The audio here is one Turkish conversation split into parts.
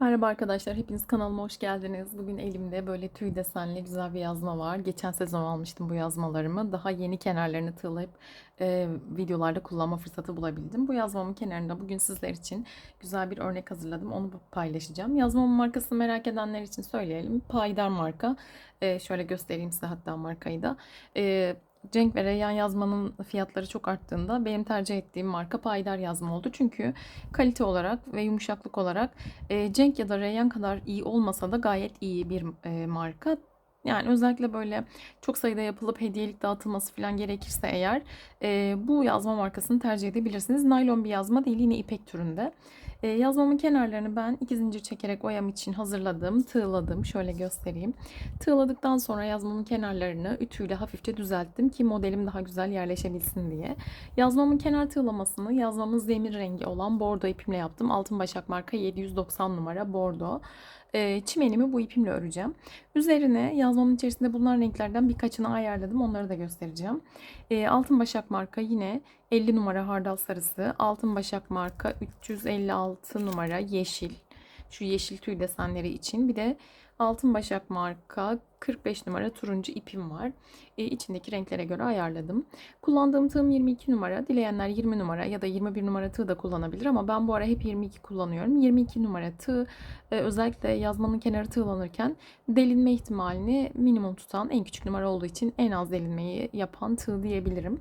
Merhaba arkadaşlar, hepiniz kanalıma hoş geldiniz. Bugün elimde böyle tüy desenli güzel bir yazma var. Geçen sezon almıştım bu yazmalarımı. Daha yeni kenarlarını tığlayıp e, videolarda kullanma fırsatı bulabildim. Bu yazmamın kenarında bugün sizler için güzel bir örnek hazırladım. Onu paylaşacağım. Yazmamın markasını merak edenler için söyleyelim. Paydar marka. E, şöyle göstereyim size hatta markayı da. E, Cenk ve Reyyan yazmanın fiyatları çok arttığında benim tercih ettiğim marka Paydar yazma oldu. Çünkü kalite olarak ve yumuşaklık olarak e, Cenk ya da Reyyan kadar iyi olmasa da gayet iyi bir e, marka. Yani özellikle böyle çok sayıda yapılıp hediyelik dağıtılması falan gerekirse eğer e, bu yazma markasını tercih edebilirsiniz. Naylon bir yazma değil yine ipek türünde. E, yazmamın kenarlarını ben iki zincir çekerek oyam için hazırladım, tığladım. Şöyle göstereyim. Tığladıktan sonra yazmamın kenarlarını ütüyle hafifçe düzelttim ki modelim daha güzel yerleşebilsin diye. Yazmamın kenar tığlamasını yazmamın zemir rengi olan bordo ipimle yaptım. Altın Başak marka 790 numara bordo. E, çimenimi bu ipimle öreceğim. Üzerine yazmamın içerisinde bulunan renklerden birkaçını ayarladım. Onları da göstereceğim. E, Altın Başak marka yine 50 numara hardal sarısı. Altın Başak marka 356 numara yeşil. Şu yeşil tüy desenleri için. Bir de Altın Başak marka 45 numara turuncu ipim var. E, içindeki renklere göre ayarladım. Kullandığım tığım 22 numara. Dileyenler 20 numara ya da 21 numara tığ da kullanabilir ama ben bu ara hep 22 kullanıyorum. 22 numara tığ e, özellikle yazmanın kenarı tığlanırken delinme ihtimalini minimum tutan en küçük numara olduğu için en az delinmeyi yapan tığ diyebilirim.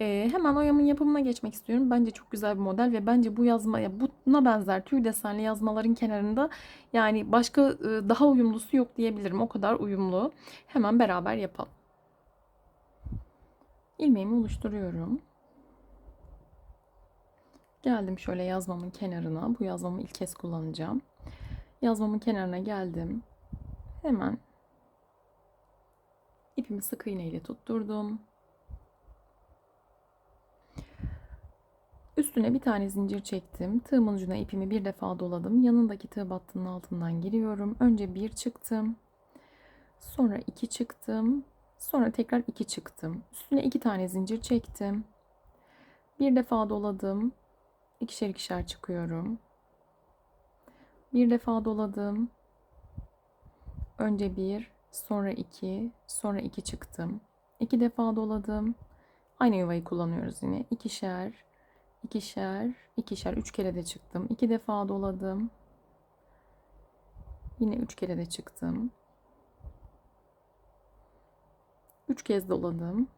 Ee, hemen oyamın yapımına geçmek istiyorum. Bence çok güzel bir model ve bence bu yazmaya buna benzer tüy desenli yazmaların kenarında yani başka e, daha uyumlusu yok diyebilirim. O kadar uyumlu. Hemen beraber yapalım. İlmeğimi oluşturuyorum. Geldim şöyle yazmamın kenarına. Bu yazmamı ilk kez kullanacağım. Yazmamın kenarına geldim. Hemen ipimi sık iğne ile tutturdum. Üstüne bir tane zincir çektim. Tığımın ucuna ipimi bir defa doladım. Yanındaki tığ battının altından giriyorum. Önce bir çıktım. Sonra iki çıktım. Sonra tekrar iki çıktım. Üstüne iki tane zincir çektim. Bir defa doladım. İkişer ikişer çıkıyorum. Bir defa doladım. Önce bir, sonra iki, sonra iki çıktım. İki defa doladım. Aynı yuvayı kullanıyoruz yine. İkişer, ikişer, ikişer. Üç kere de çıktım. İki defa doladım. Yine üç kere de çıktım. Üç kez doladım.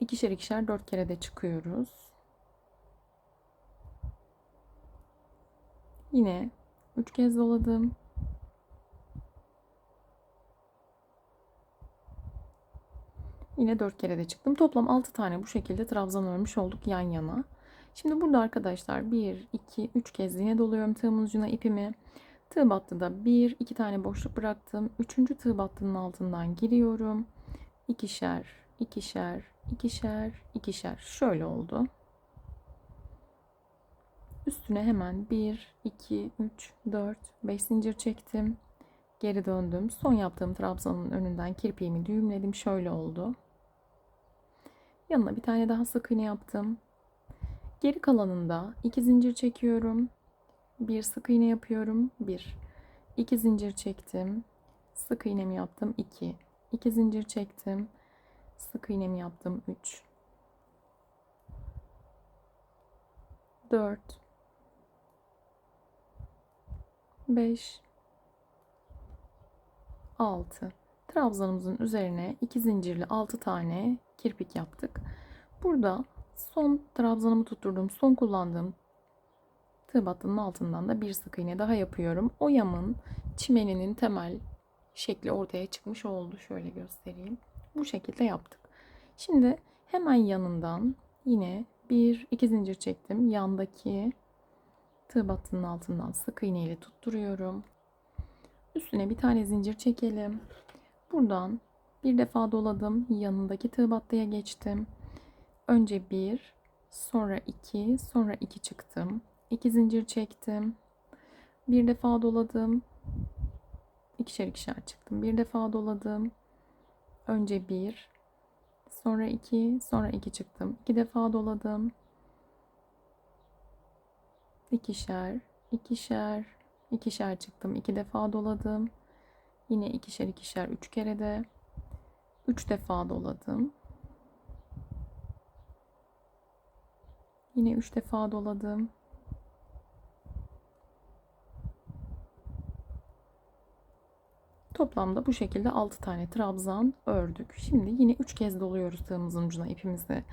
İkişer ikişer dört kere de çıkıyoruz. Yine üç kez doladım. Yine 4 kere de çıktım. Toplam 6 tane bu şekilde trabzan örmüş olduk yan yana. Şimdi burada arkadaşlar 1, 2, 3 kez yine doluyorum tığımın ucuna ipimi. Tığ battıda 1, 2 tane boşluk bıraktım. 3. tığ battının altından giriyorum. İkişer, ikişer, ikişer, ikişer. Şöyle oldu. Üstüne hemen 1, 2, 3, 4, 5 zincir çektim. Geri döndüm. Son yaptığım trabzanın önünden kirpiğimi düğümledim. Şöyle oldu. Yanına bir tane daha sık iğne yaptım. Geri kalanında iki zincir çekiyorum. Bir sık iğne yapıyorum. Bir. İki zincir çektim. Sık iğnemi yaptım. İki. İki zincir çektim. Sık iğnemi yaptım. Üç. Dört. Beş. Altı. Trabzanımızın üzerine iki zincirli altı tane kirpik yaptık. Burada son trabzanımı tutturdum. Son kullandığım tığ battının altından da bir sık iğne daha yapıyorum. Oyamın çimeninin temel şekli ortaya çıkmış oldu. Şöyle göstereyim. Bu şekilde yaptık. Şimdi hemen yanından yine bir iki zincir çektim. Yandaki tığ battının altından sık iğne ile tutturuyorum. Üstüne bir tane zincir çekelim. Buradan bir defa doladım. Yanındaki tığ battıya geçtim. Önce bir, sonra iki, sonra iki çıktım. İki zincir çektim. Bir defa doladım. İkişer ikişer çıktım. Bir defa doladım. Önce bir, sonra iki, sonra iki çıktım. İki defa doladım. İkişer, ikişer, ikişer çıktım. iki defa doladım. Yine ikişer ikişer üç kere de üç defa doladım. Yine üç defa doladım. Toplamda bu şekilde 6 tane trabzan ördük. Şimdi yine 3 kez doluyoruz tığımızın ucuna ipimizi.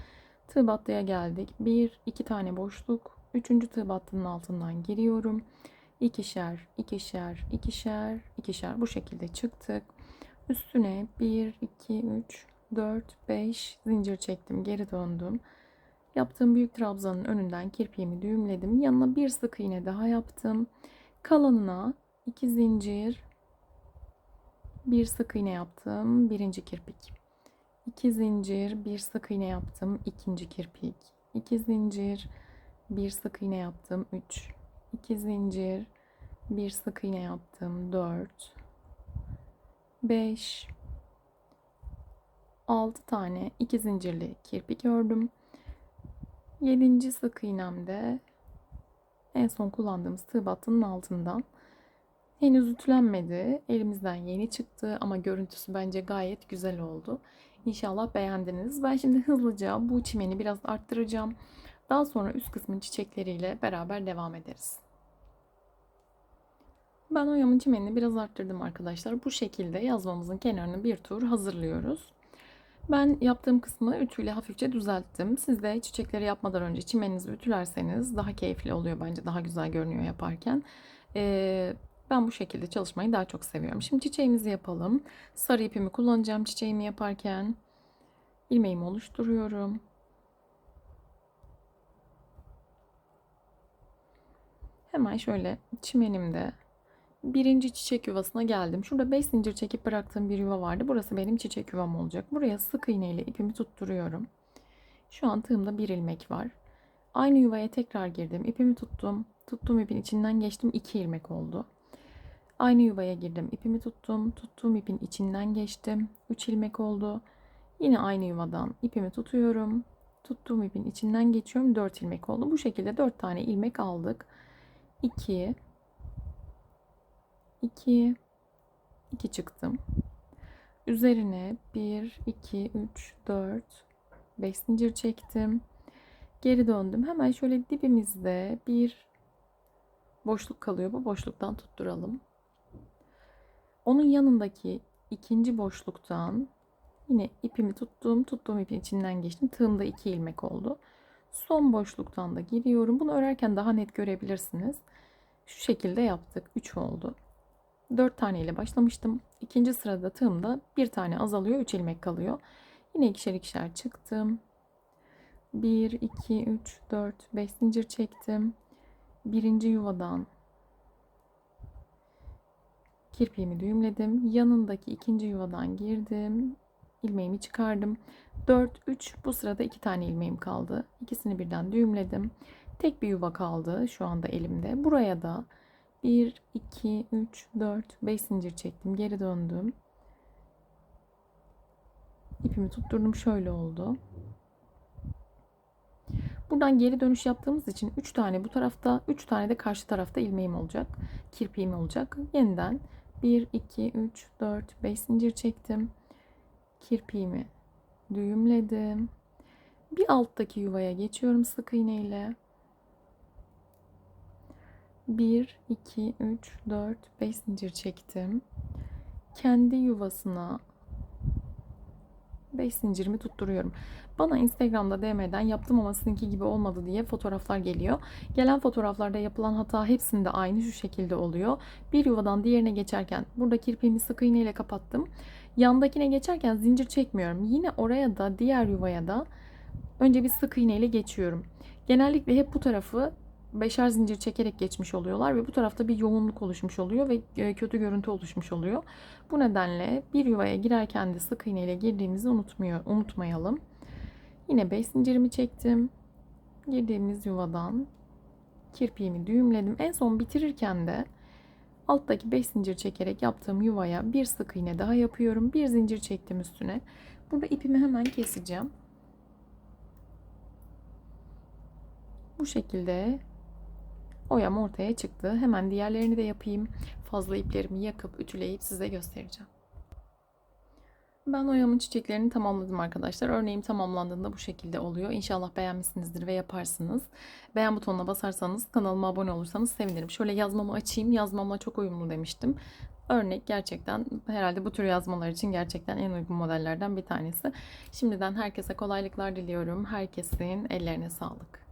Tığ battıya geldik. 1 2 tane boşluk. 3. tığ battının altından giriyorum. İkişer, ikişer, ikişer, ikişer bu şekilde çıktık. Üstüne 1 2 3 4 5 zincir çektim. Geri döndüm. Yaptığım büyük trabzanın önünden kirpiğimi düğümledim. Yanına bir sık iğne daha yaptım. Kalanına 2 zincir bir sık iğne yaptım. Birinci kirpik. 2 zincir, bir sık iğne yaptım. ikinci kirpik. 2 zincir, bir sık iğne yaptım. 3. 2 zincir, bir sık iğne yaptım. 4. 5. 6 tane 2 zincirli kirpik ördüm. 7. sık iğnemde en son kullandığımız tığ battının altından Henüz ütülenmedi. Elimizden yeni çıktı ama görüntüsü bence gayet güzel oldu. İnşallah beğendiniz. Ben şimdi hızlıca bu çimeni biraz arttıracağım. Daha sonra üst kısmın çiçekleriyle beraber devam ederiz. Ben oyamın çimenini biraz arttırdım arkadaşlar. Bu şekilde yazmamızın kenarını bir tur hazırlıyoruz. Ben yaptığım kısmı ütüyle hafifçe düzelttim. Siz de çiçekleri yapmadan önce çimeninizi ütülerseniz daha keyifli oluyor bence. Daha güzel görünüyor yaparken. Ee, ben bu şekilde çalışmayı daha çok seviyorum. Şimdi çiçeğimizi yapalım. Sarı ipimi kullanacağım çiçeğimi yaparken. ilmeğimi oluşturuyorum. Hemen şöyle çimenimde birinci çiçek yuvasına geldim. Şurada 5 zincir çekip bıraktığım bir yuva vardı. Burası benim çiçek yuvam olacak. Buraya sık iğne ile ipimi tutturuyorum. Şu an tığımda bir ilmek var. Aynı yuvaya tekrar girdim. İpimi tuttum. Tuttuğum ipin içinden geçtim. 2 ilmek oldu. Aynı yuvaya girdim. ipimi tuttum. Tuttuğum ipin içinden geçtim. 3 ilmek oldu. Yine aynı yuvadan ipimi tutuyorum. Tuttuğum ipin içinden geçiyorum. 4 ilmek oldu. Bu şekilde 4 tane ilmek aldık. 2 2 2 çıktım. Üzerine 1 2 3 4 5 zincir çektim. Geri döndüm. Hemen şöyle dibimizde bir boşluk kalıyor. Bu boşluktan tutturalım. Onun yanındaki ikinci boşluktan yine ipimi tuttum. Tuttuğum ipin içinden geçtim. Tığımda iki ilmek oldu. Son boşluktan da giriyorum. Bunu örerken daha net görebilirsiniz. Şu şekilde yaptık. 3 oldu. 4 tane ile başlamıştım. İkinci sırada tığımda bir tane azalıyor. 3 ilmek kalıyor. Yine ikişer ikişer çıktım. 1, 2, 3, 4, 5 zincir çektim. Birinci yuvadan kirpiğimi düğümledim. Yanındaki ikinci yuvadan girdim. ilmeğimi çıkardım. 4 3 bu sırada iki tane ilmeğim kaldı. İkisini birden düğümledim. Tek bir yuva kaldı şu anda elimde. Buraya da 1 2 3 4 5 zincir çektim. Geri döndüm. İpimi tutturdum. Şöyle oldu. Buradan geri dönüş yaptığımız için 3 tane bu tarafta, 3 tane de karşı tarafta ilmeğim olacak. Kirpiğim olacak. Yeniden 1, 2, 3, 4, 5 zincir çektim. Kirpiğimi düğümledim. Bir alttaki yuvaya geçiyorum sık iğne ile. 1, 2, 3, 4, 5 zincir çektim. Kendi yuvasına 5 zincirimi tutturuyorum. Bana Instagram'da DM'den yaptım ama sizinki gibi olmadı diye fotoğraflar geliyor. Gelen fotoğraflarda yapılan hata hepsinde aynı şu şekilde oluyor. Bir yuvadan diğerine geçerken burada kirpiğimi sık iğne ile kapattım. Yandakine geçerken zincir çekmiyorum. Yine oraya da diğer yuvaya da önce bir sık iğne ile geçiyorum. Genellikle hep bu tarafı beşer zincir çekerek geçmiş oluyorlar ve bu tarafta bir yoğunluk oluşmuş oluyor ve e, kötü görüntü oluşmuş oluyor. Bu nedenle bir yuvaya girerken de sık iğne ile girdiğimizi unutmuyor, unutmayalım. Yine 5 zincirimi çektim. Girdiğimiz yuvadan kirpiğimi düğümledim. En son bitirirken de alttaki 5 zincir çekerek yaptığım yuvaya bir sık iğne daha yapıyorum. Bir zincir çektim üstüne. Burada ipimi hemen keseceğim. Bu şekilde oyam ortaya çıktı. Hemen diğerlerini de yapayım. Fazla iplerimi yakıp ütüleyip size göstereceğim. Ben oyamın çiçeklerini tamamladım arkadaşlar. Örneğim tamamlandığında bu şekilde oluyor. İnşallah beğenmişsinizdir ve yaparsınız. Beğen butonuna basarsanız kanalıma abone olursanız sevinirim. Şöyle yazmamı açayım. Yazmamla çok uyumlu demiştim. Örnek gerçekten herhalde bu tür yazmalar için gerçekten en uygun modellerden bir tanesi. Şimdiden herkese kolaylıklar diliyorum. Herkesin ellerine sağlık.